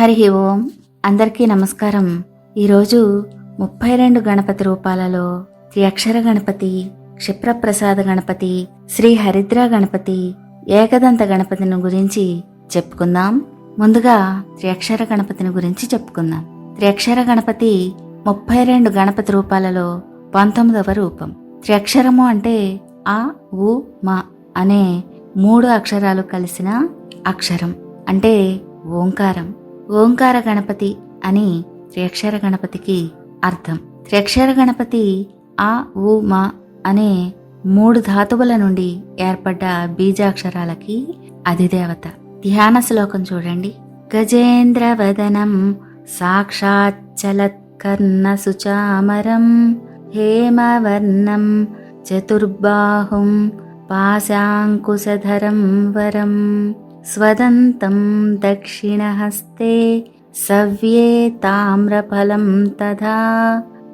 హరి ఓం. అందరికీ నమస్కారం. ఈరోజు ముప్పై రెండు గణపతి రూపాలలో త్రియక్షర గణపతి క్షిప్రప్రసాద గణపతి శ్రీ హరిద్ర గణపతి ఏకదంత గణపతిని గురించి చెప్పుకుందాం. ముందుగా త్రియక్షర గణపతిని గురించి చెప్పుకుందాం. త్రియక్షర గణపతి ముప్పై రెండు గణపతి రూపాలలో పంతొమ్మిదవ రూపం. త్రియక్షరము అంటే ఆ ఉ మా అనే మూడు అక్షరాలు కలిసిన అక్షరం అంటే ఓంకారం. ఓంకార గణపతి అని త్రియక్షర గణపతికి అర్థం. త్రియక్షర గణపతి ఆ ఉ మా అనే మూడు ధాతువుల నుండి ఏర్పడ్డ బీజాక్షరాలకి అధిదేవత. ధ్యాన శ్లోకం చూడండి. గజేంద్ర వదనం సాక్షాచ్చలత్కర్ణ సుచామరం హేమవర్ణం చతుర్బాహుం పాశాంకుశధరం వరం. స్వదంతం దక్షిణహస్తే సవ్యే తామ్రఫలం తథా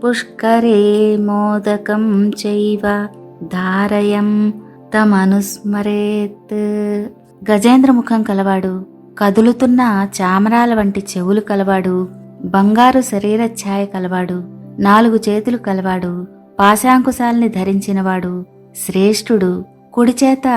పుష్కరే మోదకం చైవ ధారయం తమనుస్మరేత్ గజేంద్ర ముఖం కలవాడు కదులుతున్న చామరాల వంటి చెవులు కలవాడు బంగారు శరీర ఛాయ కలవాడు నాలుగు చేతులు కలవాడు పాశాంకుశాల్ని ధరించినవాడు శ్రేష్ఠుడు కుడిచేత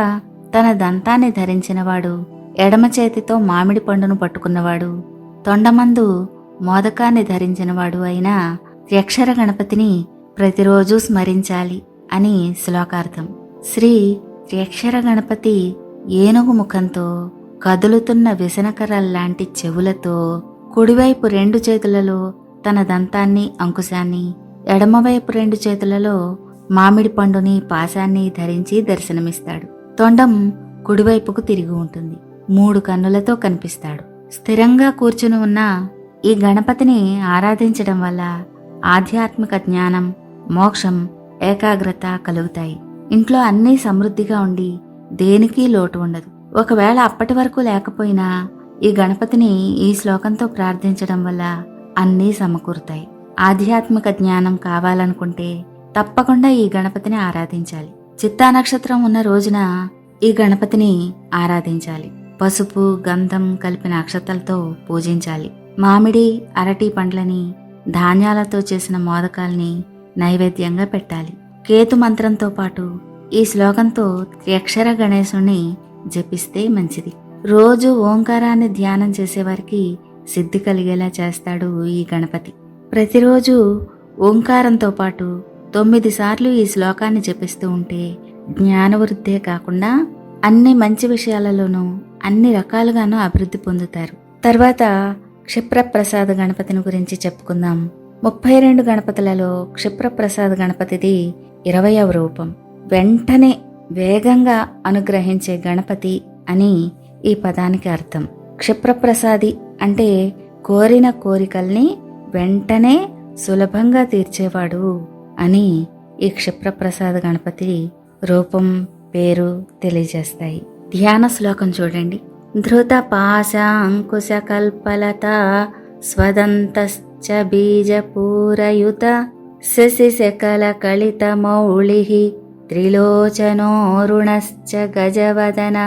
తన దంతాన్ని ధరించినవాడు. ఎడమ చేతితో మామిడి పండును పట్టుకున్నవాడు తొండమందు మోదకాన్ని ధరించినవాడు అయిన త్యక్షర గణపతిని ప్రతిరోజు స్మరించాలి అని శ్లోకార్థం. శ్రీ త్యక్షర గణపతి ఏనుగు ముఖంతో కదులుతున్న విసనకర్రల్లాంటి చెవులతో కుడివైపు రెండు చేతులలో తన దంతాన్ని అంకుశాన్ని ఎడమవైపు రెండు చేతులలో మామిడి పండుని పాశాన్ని ధరించి దర్శనమిస్తాడు. తొండం కుడివైపుకు తిరిగి ఉంటుంది. మూడు కన్నులతో కనిపిస్తాడు. స్థిరంగా కూర్చుని ఉన్న ఈ గణపతిని ఆరాధించడం వల్ల ఆధ్యాత్మిక జ్ఞానం మోక్షం ఏకాగ్రత కలుగుతాయి. ఇంట్లో అన్నీ సమృద్ధిగా ఉండి దేనికి లోటు ఉండదు. ఒకవేళ అప్పటి వరకు లేకపోయినా ఈ గణపతిని ఈ శ్లోకంతో ప్రార్థించడం వల్ల అన్నీ సమకూరుతాయి. ఆధ్యాత్మిక జ్ఞానం కావాలనుకుంటే తప్పకుండా ఈ గణపతిని ఆరాధించాలి. చిత్తా నక్షత్రం ఉన్న రోజున ఈ గణపతిని ఆరాధించాలి. పసుపు గంధం కలిపిన అక్షతలతో పూజించాలి. మామిడి అరటి పండ్లని ధాన్యాలతో చేసిన మోదకాల్ని నైవేద్యంగా పెట్టాలి. కేతు మంత్రంతో పాటు ఈ శ్లోకంతో త్ర్యక్షర గణేశుణ్ణి జపిస్తే మంచిది. రోజు ఓంకారాన్ని ధ్యానం చేసేవారికి సిద్ధి కలిగేలా చేస్తాడు ఈ గణపతి. ప్రతిరోజు ఓంకారంతో పాటు తొమ్మిది సార్లు ఈ శ్లోకాన్ని జపిస్తూ ఉంటే జ్ఞానవృద్ధే కాకుండా అన్ని మంచి విషయాలలోనూ అన్ని రకాలుగానూ అభివృద్ధి పొందుతారు. తర్వాత క్షిప్రప్రసాద గణపతిని గురించి చెప్పుకుందాం. ముప్పై రెండు గణపతులలో క్షిప్రప్రసాద గణపతిది ఇరవయవ రూపం. వెంటనే వేగంగా అనుగ్రహించే గణపతి అని ఈ పదానికి అర్థం. క్షిప్రప్రసాది అంటే కోరిన కోరికల్ని వెంటనే సులభంగా తీర్చేవాడు అని ఈ క్షిప్రప్రసాద గణపతి రూపం పేరు తెలియజేస్తాయి. ధ్యాన శ్లోకం చూడండి. ధృత పాశ అంకుశ కల్పలత స్వదంతశ్చ బీజపూరయుత శశి శకల కలిత మౌళి త్రిలోచనోరుణశ్చ గజవదన.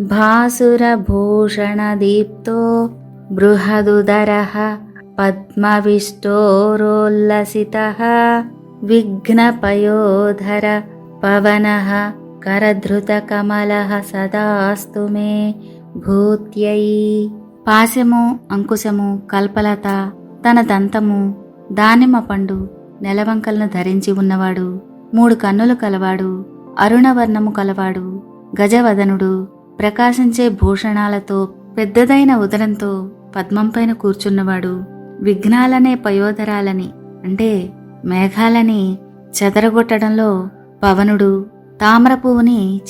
భాసురభూషణదీప్తో బృహదుదర పద్మవిష్టోరోల్లసిత. విఘ్నపయోధర పవన కరధృతకమల సదాస్తు మే భూత్యై. పాశము అంకుశము కల్పలత తన దంతము దానిమ్మ పండు నెలవంకలను ధరించి ఉన్నవాడు మూడు కన్నులు కలవాడు అరుణవర్ణము కలవాడు గజవదనుడు ప్రకాశించే భూషణాలతో పెద్దదైన ఉదరంతో పద్మంపైన కూర్చున్నవాడు విఘ్నాలనే పయోధరాలని అంటే మేఘాలని చెదరగొట్టడంలో పవనుడు తామర పువ్వుని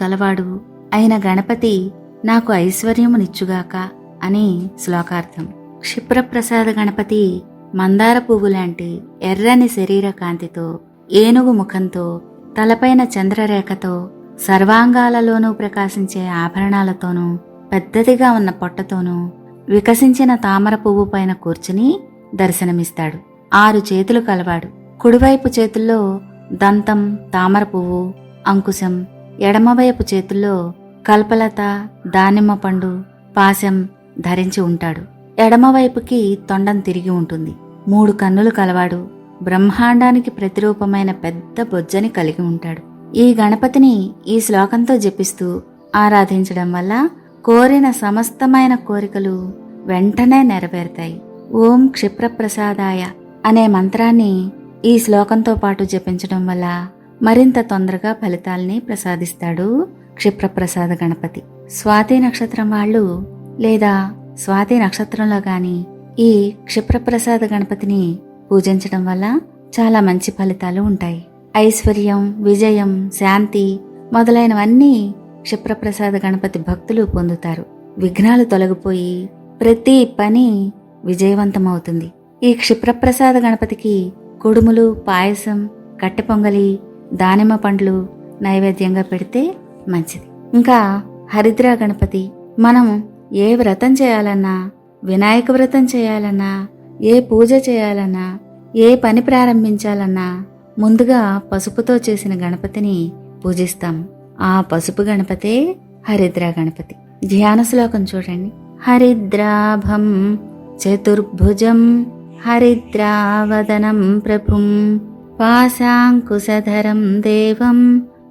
కలవాడు అయిన గణపతి నాకు ఐశ్వర్యమునిచ్చుగాక అని శ్లోకార్థం. క్షిప్రప్రసాద గణపతి మందార పువ్వు లాంటి ఎర్రని శరీర కాంతితో ఏనుగు ముఖంతో తలపైన చంద్రరేఖతో సర్వాంగాలలోనూ ప్రకాశించే ఆభరణాలతోనూ పెద్దదిగా ఉన్న పొట్టతోనూ వికసించిన తామర పువ్వు పైన కూర్చుని దర్శనమిస్తాడు. ఆరు చేతులు కలవాడు. కుడివైపు చేతుల్లో దంతం తామర పువ్వు అంకుశం ఎడమవైపు చేతుల్లో కల్పలత దానిమ్మ పండు పాశం ధరించి ఉంటాడు. ఎడమవైపుకి తొండం తిరిగి ఉంటుంది. మూడు కన్నులు కలవాడు. బ్రహ్మాండానికి ప్రతిరూపమైన పెద్ద బొజ్జని కలిగి ఉంటాడు. ఈ గణపతిని ఈ శ్లోకంతో జపిస్తూ ఆరాధించడం వల్ల కోరిన సమస్తమైన కోరికలు వెంటనే నెరవేరుతాయి. ఓం క్షిప్రప్రసాదాయ అనే మంత్రాన్ని ఈ శ్లోకంతో పాటు జపించడం వల్ల మరింత తొందరగా ఫలితాల్ని ప్రసాదిస్తాడు క్షిప్రప్రసాద గణపతి. స్వాతి నక్షత్రం వాళ్ళు లేదా స్వాతి నక్షత్రంలో గాని ఈ క్షిప్రప్రసాద గణపతిని పూజించడం వల్ల చాలా మంచి ఫలితాలు ఉంటాయి. ఐశ్వర్యం విజయం శాంతి మొదలైనవన్నీ క్షిప్రప్రసాద గణపతి భక్తులు పొందుతారు. విఘ్నాలు తొలగిపోయి ప్రతి పని విజయవంతమవుతుంది. ఈ క్షిప్రప్రసాద గణపతికి కుడుములు పాయసం కట్టె పొంగలి దానిమ్మ పండ్లు నైవేద్యంగా పెడితే మంచిది. ఇంకా హరిద్రా గణపతి మనం ఏ వ్రతం చేయాలన్నా వినాయక వ్రతం చేయాలన్నా ఏ పూజ చేయాలన్నా ఏ పని ప్రారంభించాలన్నా ముందుగా పసుపుతో చేసిన గణపతిని పూజిస్తాం. ఆ పసుపు గణపతే హరిద్రా గణపతి. ధ్యాన శ్లోకం చూడండి. హరిద్రాభం చతుర్భుజం హరిద్రావదనం ప్రభుం పాశాంకుశధరం దేవం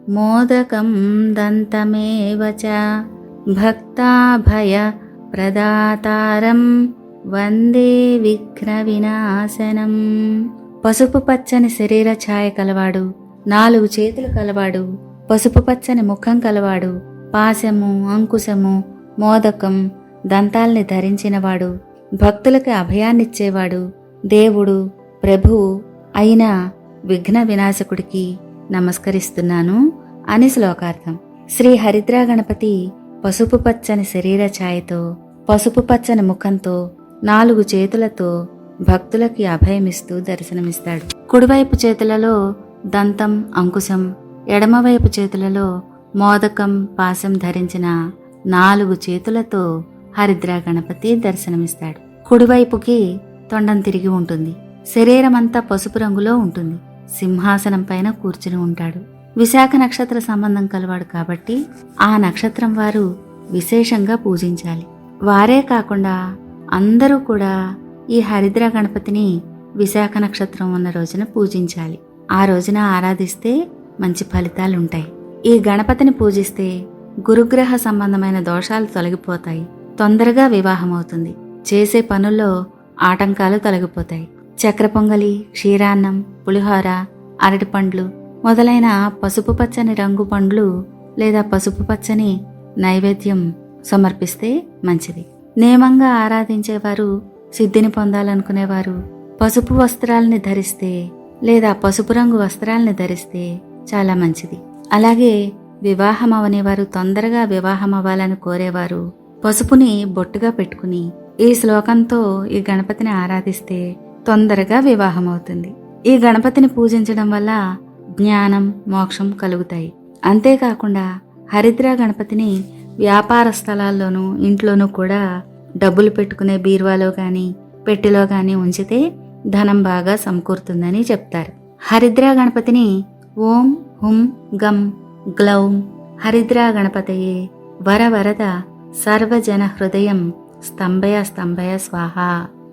మోదకం దంతమేవచ చ భక్తాభయ ప్రదాతారం వందే విఘ్న వినాశనం పసుపు పచ్చని శరీర ఛాయ కలవాడు నాలుగు చేతులు కలవాడు పసుపు పచ్చని ముఖం కలవాడు పాశము అంకుశము మోదకం దంతాల్ని ధరించినవాడు భక్తులకి అభయాన్నిచ్చేవాడు దేవుడు ప్రభువు అయిన విఘ్న వినాశకుడికి నమస్కరిస్తున్నాను అని శ్లోకార్థం. శ్రీ హరిద్రా గణపతి పసుపు పచ్చని శరీర ఛాయతో పసుపు పచ్చని ముఖంతో నాలుగు చేతులతో భక్తులకి అభయమిస్తూ దర్శనమిస్తాడు. కుడివైపు చేతులలో దంతం అంకుశం ఎడమవైపు చేతులలో మోదకం పాశం ధరించిన నాలుగు చేతులతో హరిద్రా గణపతి దర్శనమిస్తాడు. కుడివైపుకి తొండం తిరిగి ఉంటుంది. శరీరమంతా పసుపు రంగులో ఉంటుంది. సింహాసనం పైన కూర్చుని ఉంటాడు. విశాఖ నక్షత్ర సంబంధం కలవాడు కాబట్టి ఆ నక్షత్రం వారు విశేషంగా పూజించాలి. వారే కాకుండా అందరూ కూడా ఈ హరిద్ర గణపతిని విశాఖ నక్షత్రం ఉన్న రోజున పూజించాలి. ఆ రోజున ఆరాధిస్తే మంచి ఫలితాలుంటాయి. ఈ గణపతిని పూజిస్తే గురుగ్రహ సంబంధమైన దోషాలు తొలగిపోతాయి. తొందరగా వివాహమవుతుంది. చేసే పనుల్లో ఆటంకాలు తొలగిపోతాయి. చక్ర పొంగలి క్షీరాన్నం పులిహోర అరటిపండ్లు మొదలైన పసుపు పచ్చని రంగు పండ్లు లేదా పసుపు పచ్చని నైవేద్యం సమర్పిస్తే మంచిది. నియమంగా ఆరాధించేవారు సిద్ధిని పొందాలనుకునేవారు పసుపు వస్త్రాలని ధరిస్తే లేదా పసుపు రంగు వస్త్రాలని ధరిస్తే చాలా మంచిది. అలాగే వివాహం అవనేవారు తొందరగా వివాహం అవ్వాలని కోరేవారు పసుపుని బొట్టుగా పెట్టుకుని ఈ శ్లోకంతో ఈ గణపతిని ఆరాధిస్తే తొందరగా వివాహం అవుతుంది ఈ గణపతిని పూజించడం వల్ల జ్ఞానం మోక్షం కలుగుతాయి. అంతేకాకుండా హరిద్రా గణపతిని వ్యాపార స్థలాల్లోనూ ఇంట్లోనూ కూడా డబ్బులు పెట్టుకునే బీరువాలో కానీ పెట్టెలో కానీ ఉంచితే ధనం బాగా సమకూరుతుందని చెప్తారు. హరిద్రా గణపతిని ఓం హుం గం గ్లౌం హరిద్రా గణపతయే వరవరద సర్వజన హృదయం స్తంభయ స్తంభయ స్వాహ.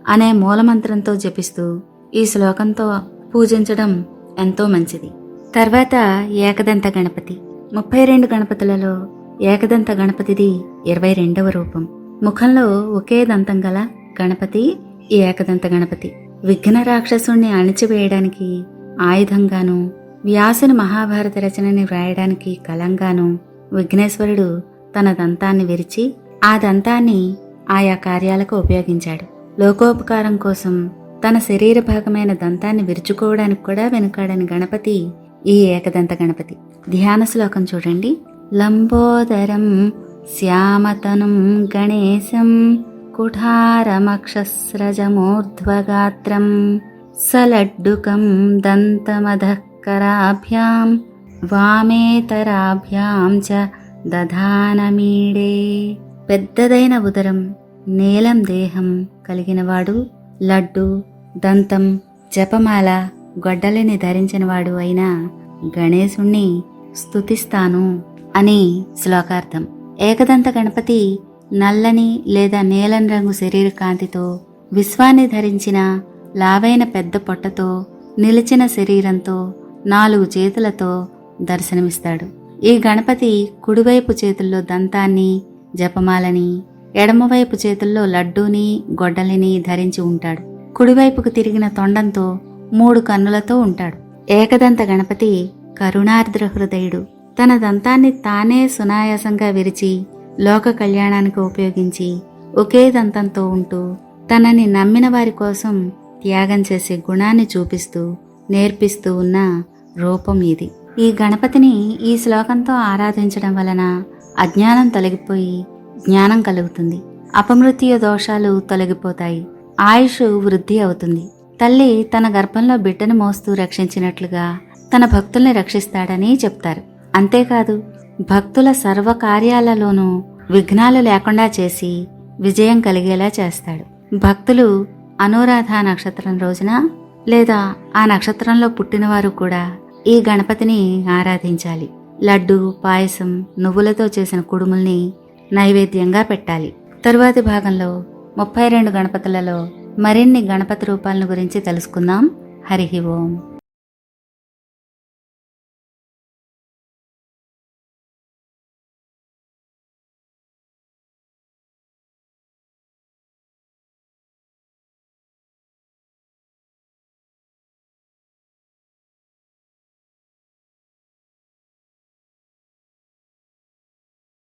అనే మూలమంత్రంతో జపిస్తూ ఈ శ్లోకంతో పూజించడం ఎంతో మంచిది. తర్వాత ఏకదంత గణపతి. ముప్పై రెండు గణపతులలో ఏకదంత గణపతిది ఇరవై రెండవ రూపం. ముఖంలో ఒకే దంతం గల గణపతి ఈ ఏకదంత గణపతి. విఘ్న రాక్షసుణ్ణి అణిచివేయడానికి ఆయుధంగాను వ్యాసుని మహాభారత రచనని వ్రాయడానికి కలంగాను విఘ్నేశ్వరుడు తన దంతాన్ని విరిచి ఆ దంతాన్ని ఆయా కార్యాలకు ఉపయోగించాడు. లోకోపకారం కోసం తన శరీర భాగమైన దంతాన్ని విరుచుకోవడానికి కూడా వెనుకాడని గణపతి ఈ ఏకదంత గణపతి. ధ్యాన శ్లోకం చూడండి. లంబోదరం శ్యామతనుం గణేశం కుఠారమక్షస్రజమూర్ధ్వగాత్రం సలడ్డుకం దంతమధఃకరాభ్యాం వామేతరాభ్యాం చ దధానమీడే. పెద్దదైన ఉదరం. నీలం దేహం కలిగినవాడు లడ్డు దంతం జపమాల గొడ్డలిని ధరించినవాడు అయిన గణేశుణ్ణి స్థుతిస్తాను అని శ్లోకార్థం. ఏకదంత గణపతి నల్లని లేదా నీలం రంగు శరీర కాంతితో విశ్వాన్ని ధరించిన లావైన పెద్ద పొట్టతో నిలిచిన శరీరంతో నాలుగు చేతులతో దర్శనమిస్తాడు. ఈ గణపతి కుడివైపు చేతుల్లో దంతాన్ని జపమాలని ఎడమవైపు చేతుల్లో లడ్డూని గొడ్డలిని ధరించి ఉంటాడు. కుడివైపుకు తిరిగిన తొండంతో మూడు కన్నులతో ఉంటాడు. ఏకదంత గణపతి కరుణార్ద్ర హృదయుడు. తన దంతాన్ని తానే సునాయాసంగా విరిచి లోక కళ్యాణానికి ఉపయోగించి ఒకే దంతంతో ఉంటూ తనని నమ్మిన వారి కోసం త్యాగం చేసే గుణాన్ని చూపిస్తూ నేర్పిస్తూ ఉన్న రూపం ఇది. ఈ గణపతిని ఈ శ్లోకంతో ఆరాధించడం వలన అజ్ఞానం తొలగిపోయి జ్ఞానం కలుగుతుంది. అపమృత్య దోషాలు తొలగిపోతాయి. ఆయుష్ వృద్ధి అవుతుంది. తల్లి తన గర్భంలో బిడ్డను మోస్తూ రక్షించినట్లుగా తన భక్తుల్ని రక్షిస్తాడని చెప్తారు. అంతేకాదు భక్తుల సర్వ కార్యాలలోనూ విఘ్నాలు లేకుండా చేసి విజయం కలిగేలా చేస్తాడు. భక్తులు అనురాధ నక్షత్రం రోజున లేదా ఆ నక్షత్రంలో పుట్టినవారు కూడా ఈ గణపతిని ఆరాధించాలి. లడ్డు పాయసం నువ్వులతో చేసిన కుడుముల్ని నైవేద్యంగా పెట్టాలి. తరువాతి భాగంలో ముప్పై రెండు గణపతులలో మరిన్ని గణపతి రూపాలను గురించి తెలుసుకుందాం. హరి ఓం.